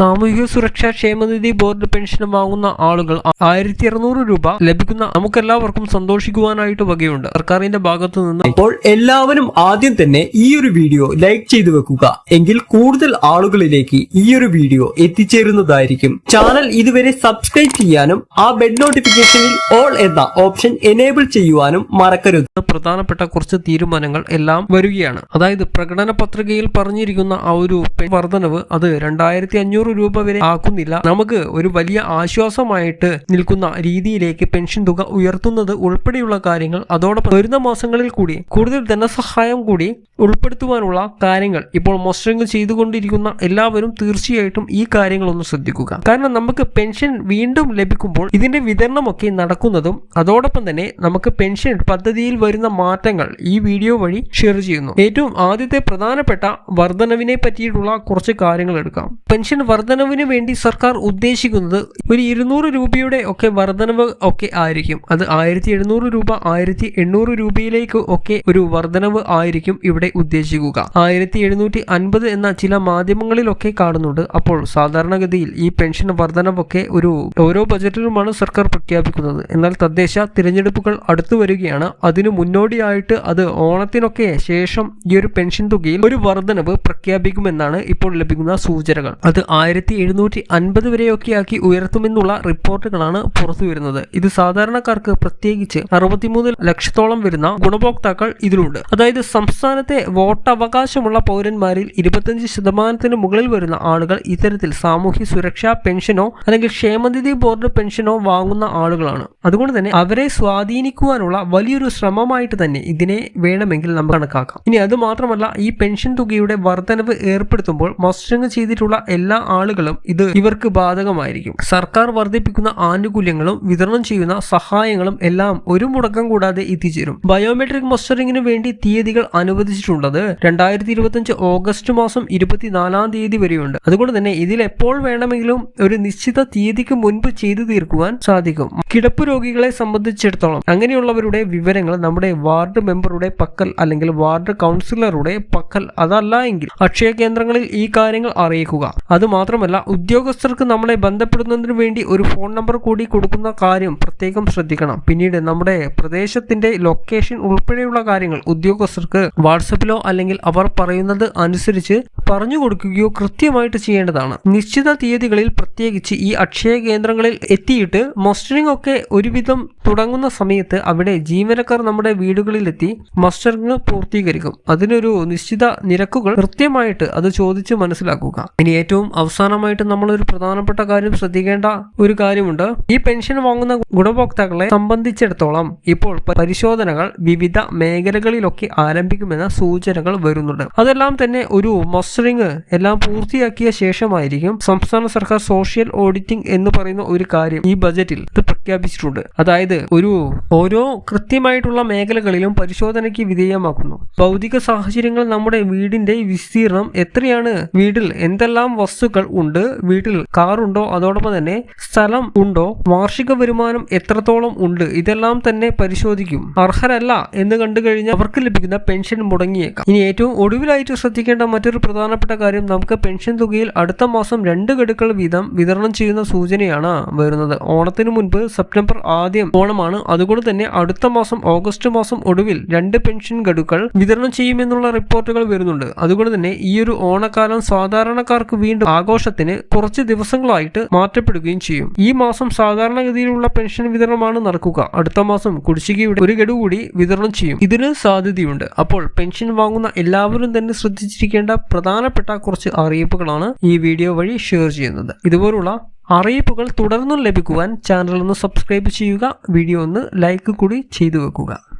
സാമൂഹിക സുരക്ഷാ ക്ഷേമനിധി ബോർഡ് പെൻഷൻ വാങ്ങുന്ന ആളുകൾ ആയിരത്തി അറുന്നൂറ് രൂപ ലഭിക്കുന്ന നമുക്കെല്ലാവർക്കും സന്തോഷിക്കുവാനായിട്ട് വകയുണ്ട്. സർക്കാരിന്റെ ഭാഗത്തു നിന്ന് അപ്പോൾ എല്ലാവരും ആദ്യം തന്നെ ഈ ഒരു വീഡിയോ ലൈക്ക് ചെയ്തു വെക്കുക. എങ്കിൽ കൂടുതൽ ആളുകളിലേക്ക് ഈ ഒരു വീഡിയോ എത്തിച്ചേരുന്നതായിരിക്കും. ചാനൽ ഇതുവരെ സബ്സ്ക്രൈബ് ചെയ്യാനും ആ ബെഡ് നോട്ടിഫിക്കേഷനിൽ ഓൾ എന്ന ഓപ്ഷൻ എനേബിൾ ചെയ്യുവാനും മറക്കരുത്. പ്രധാനപ്പെട്ട കുറച്ച് തീരുമാനങ്ങൾ എല്ലാം വരികയാണ്. അതായത് പ്രകടന പത്രികയിൽ പറഞ്ഞിരിക്കുന്ന ആ ഒരു വർധനവ് അത് രണ്ടായിരത്തി അഞ്ഞൂറ് രൂപ വരെ ആക്കുന്നില്ല. നമുക്ക് ഒരു വലിയ ആശ്വാസമായിട്ട് നിൽക്കുന്ന രീതിയിലേക്ക് പെൻഷൻ തുക ഉയർത്തുന്നത് ഉൾപ്പെടെയുള്ള കാര്യങ്ങൾ അതോടൊപ്പം വരുന്ന മാസങ്ങളിൽ കൂടി കൂടുതൽ ധനസഹായം കൂടി ഉൾപ്പെടുത്തുവാനുള്ള കാര്യങ്ങൾ ഇപ്പോൾ മോസ്റ്ററിംഗ് ചെയ്തുകൊണ്ടിരിക്കുന്ന എല്ലാവരും തീർച്ചയായിട്ടും ഈ കാര്യങ്ങളൊന്ന് ശ്രദ്ധിക്കുക. കാരണം നമുക്ക് പെൻഷൻ വീണ്ടും ലഭിക്കുമ്പോൾ ഇതിന്റെ വിതരണമൊക്കെ നടക്കുന്നതും അതോടൊപ്പം തന്നെ നമുക്ക് പെൻഷൻ പദ്ധതിയിൽ വരുന്ന മാറ്റങ്ങൾ ഈ വീഡിയോ വഴി ഷെയർ ചെയ്യുന്നു. ഏറ്റവും ആദ്യത്തെ പ്രധാനപ്പെട്ട വർധനവിനെ പറ്റിയിട്ടുള്ള കുറച്ച് കാര്യങ്ങൾ എടുക്കാം. പെൻഷൻ വർധനവിന് വേണ്ടി സർക്കാർ ഉദ്ദേശിക്കുന്നത് ഒരു ഇരുന്നൂറ് രൂപയുടെ ഒക്കെ വർധനവ് ഒക്കെ ആയിരിക്കും. അത് ആയിരത്തി എഴുന്നൂറ് രൂപ ആയിരത്തി എണ്ണൂറ് രൂപയിലേക്ക് ഒക്കെ ഒരു വർധനവ് ആയിരിക്കും ഇവിടെ ഉദ്ദേശിക്കുക. ആയിരത്തി എഴുന്നൂറ്റി അൻപത് എന്ന ചില മാധ്യമങ്ങളിലൊക്കെ കാണുന്നുണ്ട്. അപ്പോൾ സാധാരണഗതിയിൽ ഈ പെൻഷൻ വർധനവൊക്കെ ഒരു ഓരോ ബജറ്റിലുമാണ് സർക്കാർ പ്രഖ്യാപിക്കുന്നത്. എന്നാൽ തദ്ദേശ തിരഞ്ഞെടുപ്പുകൾ അടുത്തു വരികയാണ്. അതിനു മുന്നോടിയായിട്ട് അത് ഓണത്തിനൊക്കെ ശേഷം ഈ ഒരു പെൻഷൻ തുകയിൽ ഒരു വർധനവ് പ്രഖ്യാപിക്കുമെന്നാണ് ഇപ്പോൾ ലഭിക്കുന്ന സൂചനകൾ. അത് ആയിരത്തി എഴുന്നൂറ്റി അൻപത് വരെയൊക്കെ ആക്കി ഉയർത്തുമെന്നുള്ള റിപ്പോർട്ടുകളാണ് പുറത്തു വരുന്നത് ഇത് സാധാരണക്കാർക്ക് പ്രത്യേകിച്ച് അറുപത്തിമൂന്ന് ലക്ഷത്തോളം വരുന്ന ഗുണഭോക്താക്കൾ ഇതിലുണ്ട്. അതായത് സംസ്ഥാനത്തെ വോട്ടവകാശമുള്ള പൗരന്മാരിൽ ഇരുപത്തഞ്ച് ശതമാനത്തിന് മുകളിൽ വരുന്ന ആളുകൾ ഇത്തരത്തിൽ സാമൂഹ്യ സുരക്ഷാ പെൻഷനോ അല്ലെങ്കിൽ ക്ഷേമനിധി ബോർഡ് പെൻഷനോ വാങ്ങുന്ന ആളുകളാണ്. അതുകൊണ്ട് തന്നെ അവരെ സ്വാധീനിക്കുവാനുള്ള വലിയൊരു ശ്രമമായിട്ട് തന്നെ ഇതിനെ വേണമെങ്കിൽ നമുക്ക് കണക്കാക്കാം. ഇനി അത് മാത്രമല്ല ഈ പെൻഷൻ തുകയുടെ വർധനവ് ഏർപ്പെടുത്തുമ്പോൾ മസ്റ്ററിംഗ് ചെയ്തിട്ടുള്ള എല്ലാ ആളുകളും ഇത് ഇവർക്ക് ബാധകമായിരിക്കും. സർക്കാർ വർദ്ധിപ്പിക്കുന്ന ആനുകൂല്യങ്ങളും വിതരണം ചെയ്യുന്ന സഹായങ്ങളും എല്ലാം ഒരു മുടക്കം കൂടാതെ എത്തിച്ചേരും. ബയോമെട്രിക് മസ്റ്ററിംഗിന് വേണ്ടി തീയതികൾ അനുവദിച്ചിട്ടുള്ളത് രണ്ടായിരത്തി ഇരുപത്തിയഞ്ച് ഓഗസ്റ്റ് മാസം ഇരുപത്തിനാലാം തീയതി വരെയുണ്ട്. അതുകൊണ്ട് തന്നെ ഇതിൽ എപ്പോൾ വേണമെങ്കിലും ഒരു നിശ്ചിത തീയതിക്ക് മുൻപ് ചെയ്തു തീർക്കുവാൻ സാധിക്കും. കിടപ്പ് രോഗികളെ സംബന്ധിച്ചിടത്തോളം അങ്ങനെയുള്ളവരുടെ വിവരങ്ങൾ നമ്മുടെ വാർഡ് മെമ്പറുടെ പക്കൽ അല്ലെങ്കിൽ വാർഡ് കൗൺസിലറുടെ പക്കൽ അതല്ല എങ്കിൽ അക്ഷയ കേന്ദ്രങ്ങളിൽ ഈ കാര്യങ്ങൾ അറിയിക്കുക. അത് മാത്രമല്ല ഉദ്യോഗസ്ഥർക്ക് നമ്മളെ ബന്ധപ്പെടുന്നതിന് വേണ്ടി ഒരു ഫോൺ നമ്പർ കൂടി കൊടുക്കുന്ന കാര്യം പ്രത്യേകം ശ്രദ്ധിക്കണം. പിന്നീട് നമ്മുടെ പ്രദേശത്തിന്റെ ലൊക്കേഷൻ ഉൾപ്പെടെയുള്ള കാര്യങ്ങൾ ഉദ്യോഗസ്ഥർക്ക് വാട്സപ്പിലോ അല്ലെങ്കിൽ അവർ പറയുന്നത് അനുസരിച്ച് പറഞ്ഞു കൊടുക്കുകയോ കൃത്യമായിട്ട് ചെയ്യേണ്ടതാണ്. നിശ്ചിത തീയതികളിൽ പ്രത്യേകിച്ച് ഈ അക്ഷയ കേന്ദ്രങ്ങളിൽ എത്തിയിട്ട് മസ്റ്ററിംഗ് ഒക്കെ ഒരുവിധം തുടങ്ങുന്ന സമയത്ത് അവിടെ ജീവനക്കാർ നമ്മുടെ വീടുകളിലെത്തി മസ്റ്ററിംഗ് പൂർത്തീകരിക്കും. അതിനൊരു നിശ്ചിത നിരക്കുകൾ കൃത്യമായിട്ട് അത് ചോദിച്ച് മനസ്സിലാക്കുക. ഇനി ഏറ്റവും അവസാനമായിട്ട് നമ്മൾ ഒരു പ്രധാനപ്പെട്ട കാര്യം ശ്രദ്ധിക്കേണ്ട ഒരു കാര്യമുണ്ട്. ഈ പെൻഷൻ വാങ്ങുന്ന ഗുണഭോക്താക്കളെ സംബന്ധിച്ചിടത്തോളം ഇപ്പോൾ പരിശോധനകൾ വിവിധ മേഖലകളിലൊക്കെ ആരംഭിക്കുമെന്ന സൂചനകൾ വരുന്നുണ്ട്. അതെല്ലാം തന്നെ ഒരു മസ്റ്ററിംഗ് എല്ലാം പൂർത്തിയാക്കിയ ശേഷമായിരിക്കും സംസ്ഥാന സർക്കാർ സോഷ്യൽ ഓഡിറ്റിംഗ് എന്ന് പറയുന്ന ഒരു കാര്യം ഈ ബജറ്റിൽ ഇത് പ്രഖ്യാപിച്ചിട്ടുണ്ട്. അതായത് ഒരു ഓരോ കൃത്യമായിട്ടുള്ള മേഖലകളിലും പരിശോധനയ്ക്ക് വിധേയമാക്കുന്നു. ഭൗതിക സാഹചര്യങ്ങൾ നമ്മുടെ വീടിന്റെ വിസ്തീർണം എത്രയാണ്? വീട്ടിൽ എന്തെല്ലാം വസ്തുക്കൾ ഉണ്ട്? വീട്ടിൽ കാറുണ്ടോ അതോടൊപ്പം തന്നെ സ്ഥലം ഉണ്ടോ? വാർഷിക വരുമാനം എത്രത്തോളം ഉണ്ട്? ഇതെല്ലാം തന്നെ പരിശോധിക്കും. അർഹരല്ല എന്ന് കണ്ടു കഴിഞ്ഞാൽ അവർക്ക് ലഭിക്കുന്ന പെൻഷൻ മുടങ്ങിയേക്കാം. ഇനി ഏറ്റവും ഒടുവിലായിട്ട് ശ്രദ്ധിക്കേണ്ട മറ്റൊരു പ്രധാനപ്പെട്ട കാര്യം നമുക്ക് പെൻഷൻ തുകയിൽ അടുത്ത മാസം രണ്ട് ഗഡുക്കൾ വീതം വിതരണം ചെയ്യുന്ന സൂചനയാണ് വരുന്നത്. ഓണത്തിന് മുൻപ് സെപ്റ്റംബർ ആദ്യം ഓണമാണ്. അതുകൊണ്ട് തന്നെ അടുത്ത മാസം ഓഗസ്റ്റ് മാസം ഒടുവിൽ രണ്ട് പെൻഷൻ ഗഡുക്കൾ വിതരണം ചെയ്യുമെന്നുള്ള റിപ്പോർട്ടുകൾ വരുന്നുണ്ട്. അതുകൊണ്ട് തന്നെ ഈ ഒരു ഓണക്കാലം സാധാരണക്കാർക്ക് വീണ്ടും ആഘോഷത്തിന് കുറച്ച് ദിവസങ്ങളായിട്ട് മാറ്റപ്പെടുകയും ചെയ്യും. ഈ മാസം സാധാരണഗതിയിലുള്ള പെൻഷൻ വിതരണമാണ് നടക്കുക. അടുത്ത മാസം കുടിശ്ശികയുടെ ഒരു ഗഡു കൂടി വിതരണം ചെയ്യും. ഇതിന് സാധ്യതയുണ്ട്. അപ്പോൾ പെൻഷൻ വാങ്ങുന്ന എല്ലാവരും തന്നെ ശ്രദ്ധിച്ചിരിക്കേണ്ട പ്രധാനപ്പെട്ട കുറച്ച് അറിയിപ്പുകളാണ് ഈ വീഡിയോ വഴി ഷെയർ ചെയ്യുന്നത്. ഇതുപോലുള്ള അറിയിപ്പുകൾ തുടർന്നും ലഭിക്കുവാൻ ചാനൽ ഒന്ന് സബ്സ്ക്രൈബ് ചെയ്യുക വീഡിയോ ഒന്ന് ലൈക്ക് കൂടി ചെയ്തു വെക്കുക.